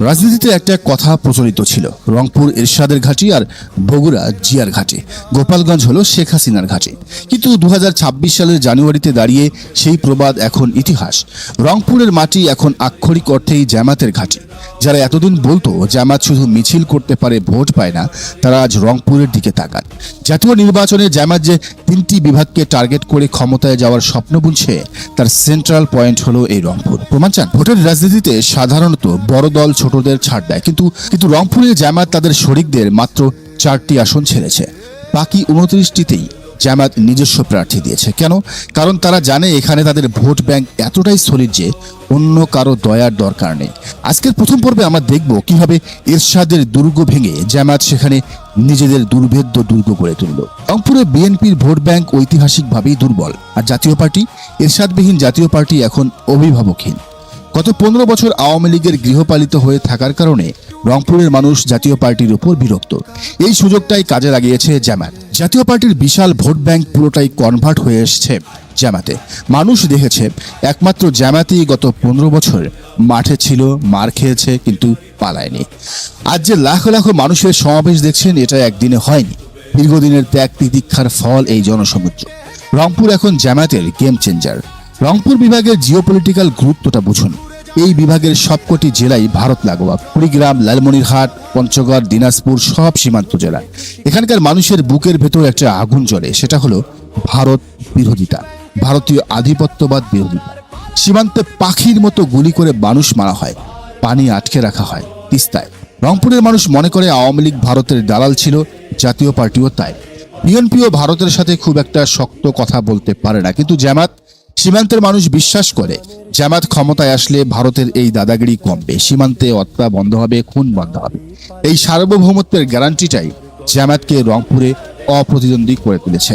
রাজনীতিতে একটা কথা প্রচলিত ছিল, রংপুর এরশাদের ঘাঁটি আর বগুড়া জিয়ার ঘাঁটি। গোপালগঞ্জ হলো শেখ হাসিনার ঘাঁটি। কিন্তু দু হাজার ছাব্বিশ সালের জানুয়ারিতে দাঁড়িয়ে সেই প্রবাদ এখন ইতিহাস। রংপুরের মাটি এখন আক্ষরিক অর্থেই জামাতের ঘাঁটি। যারা এতদিন বলতো জামাত শুধু মিছিল করতে পারে, ভোট পায় না, তারা আজ রংপুরের দিকে তাকান। জাতীয় নির্বাচনে জামাত যে তিনটি বিভাগকে টার্গেট করে ক্ষমতায় যাওয়ার স্বপ্ন বুনছে তার সেন্ট্রাল পয়েন্ট হলো এই রংপুর। প্রমাণ চান? ভোটের রাজনীতিতে সাধারণত বড় দল ছোটদের ছাড় দেয়, কিন্তু কিন্তু রংপুরে জামাত তাদের শরিকদের মাত্র চারটি আসন ছেড়েছে। বাকি উনত্রিশটিতেই জামাত নিজস্ব প্রার্থী দিয়েছে। কেন? কারণ তারা জানে এখানে তাদের ভোট ব্যাংক এতটাই সলিড যে অন্য কারও দয়ার দরকার নেই। আজকের প্রথম পর্বে আমরা দেখব কীভাবে এরশাদের দুর্গ ভেঙে জামাত সেখানে নিজেদের দুর্ভেদ্য দুর্গ গড়ে তুলল। রংপুরে বিএনপির ভোট ব্যাংক ঐতিহাসিকভাবেই দুর্বল। আর জাতীয় পার্টি, এরশাদবিহীন জাতীয় পার্টি এখন অভিভাবকহীন। গত পনেরো বছর আওয়ামী লীগের গৃহপালিত হয়ে থাকার কারণে রংপুরের মানুষ জাতীয় পার্টির উপর বিরক্ত। এই সুযোগটাই কাজে লাগিয়েছে জামাত জাতীয় পার্টির বিশাল ভোট ব্যাংক পুরোটাই কনভার্ট হয়ে এসছে জামাতে মানুষ দেখেছে, একমাত্র জামাতেই গত পনেরো বছর মাঠে ছিল, মার খেয়েছে, কিন্তু পালায়নি। আজ যে লাখ লাখ মানুষের সমাবেশ দেখছেন, এটা একদিনে হয়নি। দীর্ঘদিনের ত্যাগ তিতিক্ষার ফল এই জনসমুদ্র। রংপুর এখন জামাতের গেম চেঞ্জার রংপুর বিভাগের জিওপলিটিক্যাল গুরুত্বটা বুঝুন। এই বিভাগের সবকটি জেলাই ভারত লাগোয়া। কুড়িগ্রাম, লালমনিরহাট, পঞ্চগড়, দিনাজপুর সব সীমান্ত জেলা। এখানকার মানুষের বুকের ভেতর একটা আগুন জ্বলে, সেটা হলো ভারত বিরোধিতা। ভারতীয় আধিপত্যবাদ বিরোধিতা। সীমান্তে পাখির মতো গুলি করে মানুষ মারা হয়, পানি আটকে রাখা হয়, তিস্তায়। রংপুরের মানুষ মনে করে আওয়ামী লীগ ভারতের দালাল ছিল, জাতীয় পার্টিও তাই। বিএনপিও ভারতের সাথে খুব একটা শক্ত কথা বলতে পারে না। কিন্তু জামাত সীমান্তের মানুষ বিশ্বাস করে, জামাত ক্ষমতায় আসলে ভারতের এই দাদাগিরি কমবে। সীমান্তে হত্যা বন্ধ হবে, খুন বন্ধ হবে। এই সার্বভৌমত্বের গ্যারান্টিটাই জামাতকে রংপুরে অপ্রতিদ্বন্দ্বী করে তুলেছে।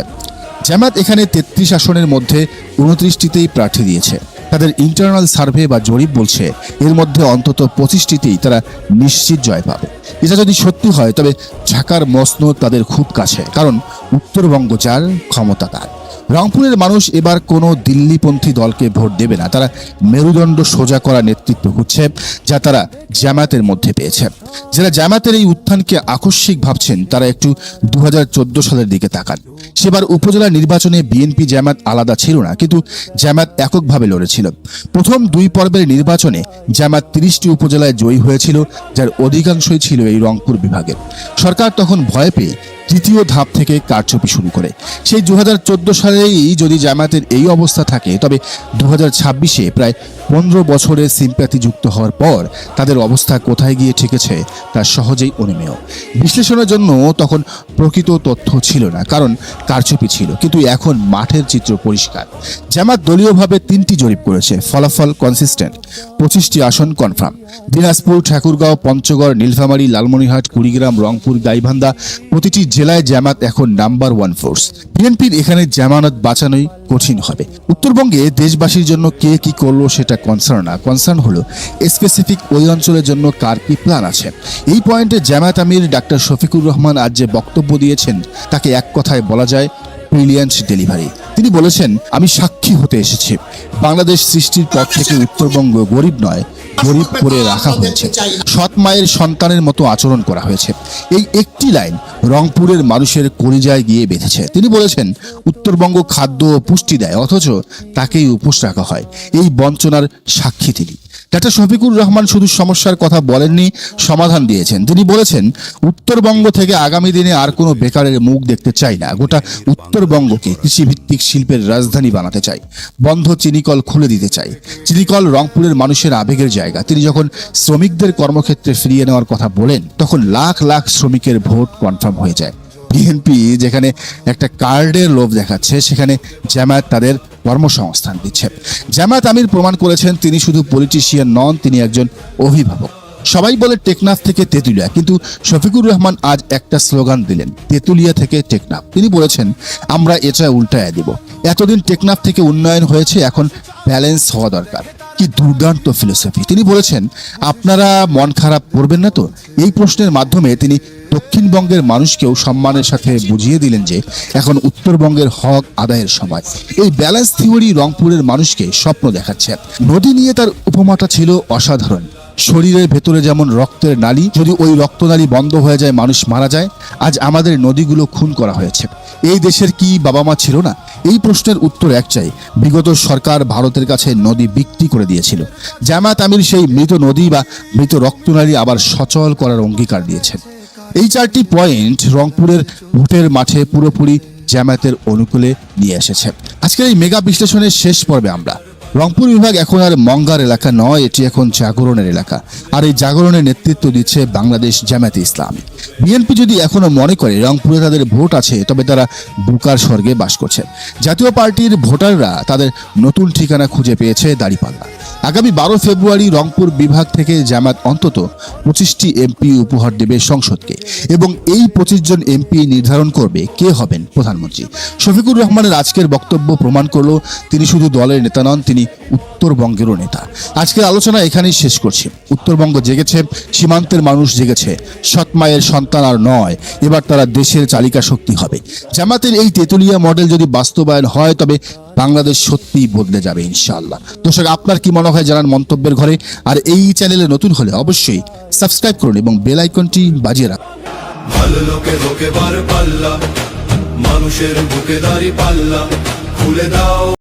জামাত এখানে তেত্রিশ আসনের মধ্যে উনত্রিশটিতেই প্রার্থী দিয়েছে। তাদের ইন্টারনাল সার্ভে বা জরিপ বলছে, এর মধ্যে অন্তত পঁচিশটিতেই তারা নিশ্চিত জয় পাবে। এটা যদি সত্যি হয়, তবে ঢাকার মসনদ তাদের খুব কাছে, কারণ উত্তরবঙ্গ যার, ক্ষমতা তার। রংপুরের মানুষ এবার কোনো দিল্লিপন্থী দলকে ভোট দেবে না। তারা মেরুদণ্ড সোজা করা নেতৃত্ব হচ্ছে যা তারা জামাতের মধ্যে পেয়েছে। যারা জামাতের এই উত্থানকে আকস্মিক ভাবছেন, তারা একটু দু হাজার চোদ্দ সালের দিকে তাকান। সেবার উপজেলা নির্বাচনে বিএনপি জামাত আলাদা ছিল না, কিন্তু জামাত এককভাবে লড়েছিল। প্রথম দুই পর্বের নির্বাচনে জামাত তিরিশটি উপজেলায় জয়ী হয়েছিল, যার অধিকাংশই ছিল এই রংপুর বিভাগের সরকার তখন ভয় পেয়ে তৃতীয় ধাপ থেকে কারচুপি শুরু করে। সেই দু হাজার সালেই যদি জামাতের এই অবস্থা থাকে, তবে দু হাজার ছাব্বিশে প্রায় পনেরো বছরের সিম্প্যাথি যুক্ত হওয়ার পর তাদের অবস্থা কোথায় গিয়ে ঠেকেছে, তা সহজেই অনুমেয়। বিশ্লেষণের জন্য তখন প্রকৃত তথ্য ছিল না, কারণ কারচুপি ছিল, কিন্তু এখন মাঠের চিত্র পরিষ্কার। জামাত দলীয়ভাবে তিনটি জরিপ করেছে, ফলাফল কনসিস্টেন্ট পঁচিশটি আসন কনফার্ম দিনাজপুর, ঠাকুরগাঁও, পঞ্চগড়, নীলফামারী, লালমনিরহাট, কুড়িগ্রাম, রংপুর, গাইবান্ধা, প্রতিটি জেলায় জামাত এখন নাম্বার ওয়ান ফোর্স বিএনপির এখানে জামানত বাঁচানোই কঠিন হবে। উত্তরবঙ্গে দেশবাসীর জন্য কে কি করল সেটা কনসার্ন না। কনসার্ন হলো স্পেসিফিক ওই অঞ্চলের জন্য কার কি প্ল্যান আছে। এই পয়েন্টে জামাত আমির ডাক্তার শফিকুর রহমান আজ যে বক্তব্য দিয়েছেন, তাকে এক কথায় বলা যায় ব্রিলিয়ান্ট ডেলিভারি তিনি বলেছেন, আমি সাক্ষী হতে এসেছি। বাংলাদেশ সৃষ্টির পর থেকে উত্তরবঙ্গ গরিব নয়, গরিব করে রাখা হয়েছে। সৎ মায়ের সন্তানের মতো আচরণ করা হয়েছে। এই একটি লাইন রংপুরের মানুষের কলিজায় গিয়ে বেঁধেছে। তিনি বলেছেন উত্তরবঙ্গ খাদ্য পুষ্টি দেয়, অথচ তাকেই উপোস রাখা হয়। এই বঞ্চনার সাক্ষী তিনি। ডাক্তার শফিকুর রহমান শুধু সমস্যার কথা বলেননি, সমাধান দিয়েছেন। তিনি বলেছেন, উত্তরবঙ্গ থেকে আগামী দিনে আর কোনো বেকারের মুখ দেখতে চাই না। গোটা উত্তরবঙ্গকে কৃষিভিত্তিক শিল্পের রাজধানী বানাতে চাই। বন্ধ চিনিকল খুলে দিতে চাই। চিনিকল রংপুরের মানুষের আবেগের জায়গা। তিনি যখন শ্রমিকদের কর্মক্ষেত্রে ফিরিয়ে নেওয়ার কথা বলেন, তখন লাখ লাখ শ্রমিকের ভোট কনফার্ম হয়ে যায়। বিএনপি যেখানে একটা কার্ডের লোভ দেখাচ্ছে, সেখানে জামায়াত তাদের কর্মসংস্থান দিচ্ছে। জামায়াত আমির প্রমাণ করেছেন, তিনি শুধু পলিটিশিয়ান নন, তিনি একজন অভিভাবক। সবাই বলে টেকনাফ থেকে তেঁতুলিয়া, কিন্তু শফিকুর রহমান আজ একটা স্লোগান দিলেন, তেঁতুলিয়া থেকে টেকনাফ। তিনি বলেছেন, আমরা এটা উল্টায় দিব। এতদিন টেকনাফ থেকে উন্নয়ন হয়েছে, এখন ব্যালেন্স হওয়া দরকার। কি দুর্দান্ত ফিলোসফি তিনি বলেছেন, আপনারা মন খারাপ করবেন না তো? এই প্রশ্নের মাধ্যমে তিনি দক্ষিণবঙ্গের মানুষকেও সম্মানের সাথে বুঝিয়ে দিলেন যে এখন উত্তরবঙ্গের হক আদায়ের সময়। এই ব্যালেন্স থিওরি রংপুরের মানুষকে স্বপ্ন দেখাচ্ছে। নদী নিয়ে তার উপমাটা ছিল অসাধারণ। শরীরের ভেতরে যেমন রক্তের নালী, যদি ওই রক্তনালী বন্ধ হয়ে যায়, মানুষ মারা যায়। আজ আমাদের নদীগুলো খুন করা হয়েছে। এই দেশের কি বাবা মা ছিল না? এই প্রশ্নের উত্তর একটাই বিগত সরকার ভারতের কাছে নদী বিক্রি করে দিয়েছিল। জামাত আমির সেই মৃত নদী বা মৃত রক্তনালী আবার সচল করার অঙ্গীকার দিয়েছেন এই চারটি পয়েন্ট রংপুরের ভোটের মাঠে পুরোপুরি জামায়াতের অনুকূলে নিয়ে এসেছে। আজকের এই মেগা বিশ্লেষণের শেষ পর্বে আমরা। রংপুর বিভাগ এখন আর মঙ্গার এলাকা নয়, এটি এখন জাগরণের এলাকা। আর এই জাগরণের নেতৃত্ব দিচ্ছে বাংলাদেশ জামায়াতে ইসলামী। বিএনপি যদি এখনও মনে করে রংপুরে তাদের ভোট আছে, তবে তারা বুকার স্বর্গে বাস করছে। জাতীয় পার্টির ভোটাররা তাদের নতুন ঠিকানা খুঁজে পেয়েছে দাড়িপাল্লা। আগামী বারো ফেব্রুয়ারি রংপুর বিভাগ থেকে জামাত অন্তত পঁচিশটি এমপি উপহার দেবে সংসদকে এবং এই পঁচিশ জন এমপি নির্ধারণ করবে কে হবেন প্রধানমন্ত্রী। শফিকুর রহমানের আজকের বক্তব্য প্রমাণ করল, তিনি শুধু দলের নেতা নন, তিনি উত্তরবঙ্গেরও নেতা। আজকের আলোচনা এখানেই শেষ করছি। উত্তরবঙ্গ জেগেছে, সীমান্তের মানুষ জেগেছে। সৎ মায়ের সন্তান আর নয়, এবার তারা দেশের চালিকা শক্তি হবে। জামাতের এই তেতুলিয়া মডেল যদি বাস্তবায়ন হয়, তবে বাংলাদেশ সত্যিই বদলে যাবে ইনশাআল্লাহ। দর্শক, আপনার কি মনে হয় জানান মন্তব্যের ঘরে। আর এই চ্যানেলে নতুন হলে অবশ্যই সাবস্ক্রাইব করুন এবং বেল আইকনটি বাজিয়ে রাখুন। ভালো লোকে ধোকে বার পাল্লা, মানুষের বুকে দাঁড়ি পাল্লা, খুলে দাও।